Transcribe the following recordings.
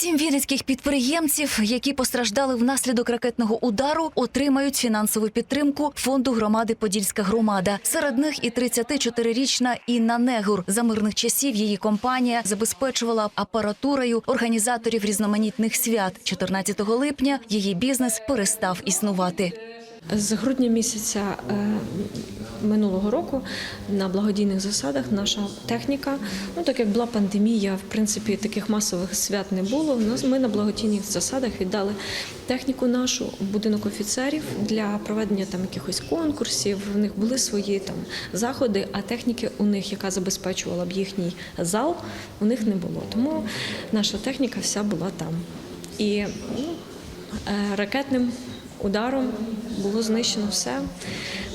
Сім вінницьких підприємців, які постраждали внаслідок ракетного удару, отримають фінансову підтримку фонду громади Подільська громада. Серед них і 34-річна Інна Негур. За мирних часів її компанія забезпечувала апаратурою організаторів різноманітних свят. 14 липня її бізнес перестав існувати. З грудня місяця е, минулого року на благодійних засадах наша техніка, ну так як була пандемія, в принципі, таких масових свят не було. Ми на благодійних засадах віддали техніку нашу будинок офіцерів для проведення там якихось конкурсів. У них були свої там заходи, а техніки у них, яка забезпечувала б їхній зал, у них не було. Тому наша техніка вся була там. І ну, Е, Ракетним ударом було знищено все.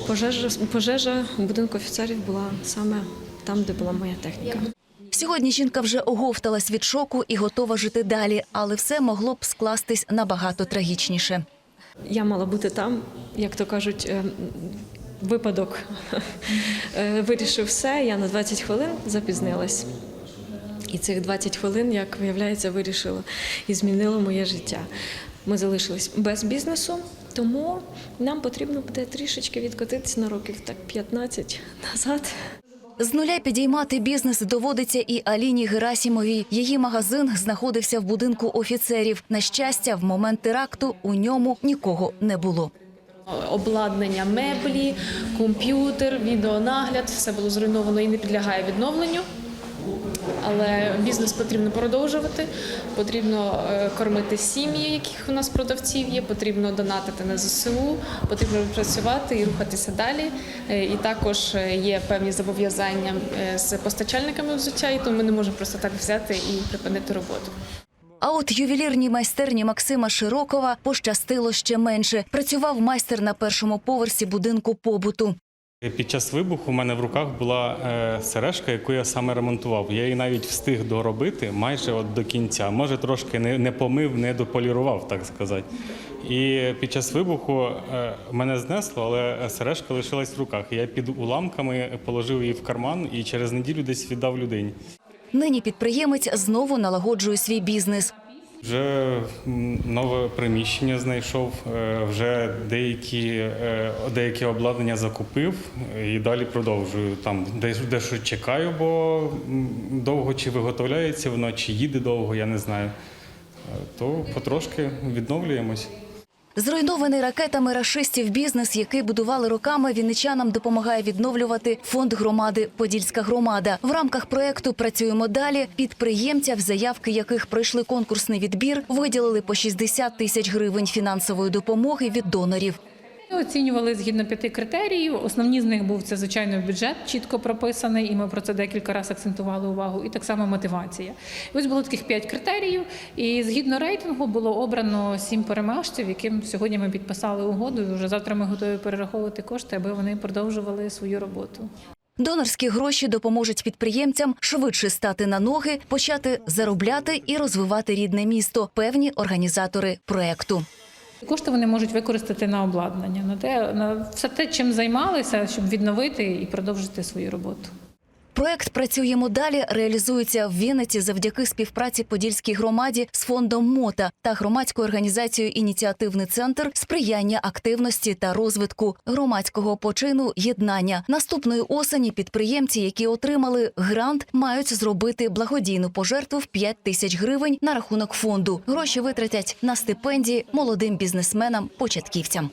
Пожежа, пожежа у будинку офіцерів була саме там, де була моя техніка. Сьогодні жінка вже оговталась від шоку і готова жити далі, але все могло б скластись набагато трагічніше. Я мала бути там, як то кажуть, е, випадок Е, вирішив все. Я на 20 хвилин запізнилась. І цих 20 хвилин, як виявляється, вирішило і змінило моє життя. Ми залишились без бізнесу, тому нам потрібно буде трішечки відкотитися на років так 15 назад. З нуля підіймати бізнес доводиться і Аліні Герасімовій. Її магазин знаходився в будинку офіцерів. На щастя, в момент теракту у ньому нікого не було. обладнання меблі, комп'ютер, відеонагляд все було зруйновано і не підлягає відновленню. Але бізнес потрібно продовжувати, потрібно е, кормити сім'ї, яких у нас продавців є, потрібно донатити на ЗСУ, потрібно працювати і рухатися далі. Е, І також е, є певні зобов'язання з постачальниками взуття, і тому ми не можемо просто так взяти і припинити роботу. А от ювелірній майстерні Максима Широкова пощастило ще менше. Працював майстер на першому поверсі будинку побуту. Під час вибуху у мене в руках була е, сережка, яку я саме ремонтував. Я її навіть встиг доробити майже от до кінця. Може, трошки не, не помив, не дополірував, так сказати. І під час вибуху е, мене знесло, але сережка лишилась в руках. Я під уламками положив її в карман і через неділю десь віддав людині. Нині підприємець знову налагоджує свій бізнес. Вже нове приміщення знайшов, е, вже деякі, е, деякі обладнання закупив і далі продовжую. Там дещо чекаю, бо довго чи виготовляється воно, чи їде довго, я не знаю. Е, То потрошки відновлюємось. Зруйнований ракетами рашистів бізнес, який будували роками, вінничанам допомагає відновлювати фонд громади Подільська громада. В рамках проекту працюємо далі. Підприємцям, заявки яких пройшли конкурсний відбір, виділили по 60 тисяч гривень фінансової допомоги від донорів. Оцінювали згідно п'яти критеріїв. Основні з них був це звичайно бюджет, чітко прописаний, і ми про це декілька разів акцентували увагу. І так само мотивація. Ось було таких п'ять критеріїв. І згідно рейтингу було обрано сім переможців, яким сьогодні ми підписали угоду. І вже завтра ми готові перераховувати кошти, аби вони продовжували свою роботу. Донорські гроші допоможуть підприємцям швидше стати на ноги, почати заробляти і розвивати рідне місто. Певні організатори проекту. Кошти вони можуть використати на обладнання, на те, на все те, чим займалися, щоб відновити і продовжити свою роботу. Проект працюємо далі. Реалізується в Вінниці завдяки співпраці Подільській громаді з фондом МОТА та громадською організацією Ініціативний центр сприяння активності та розвитку громадського почину єднання. Наступної осені підприємці, які отримали грант, мають зробити благодійну пожертву в 5 тисяч гривень на рахунок фонду. Гроші витратять на стипендії молодим бізнесменам початківцям.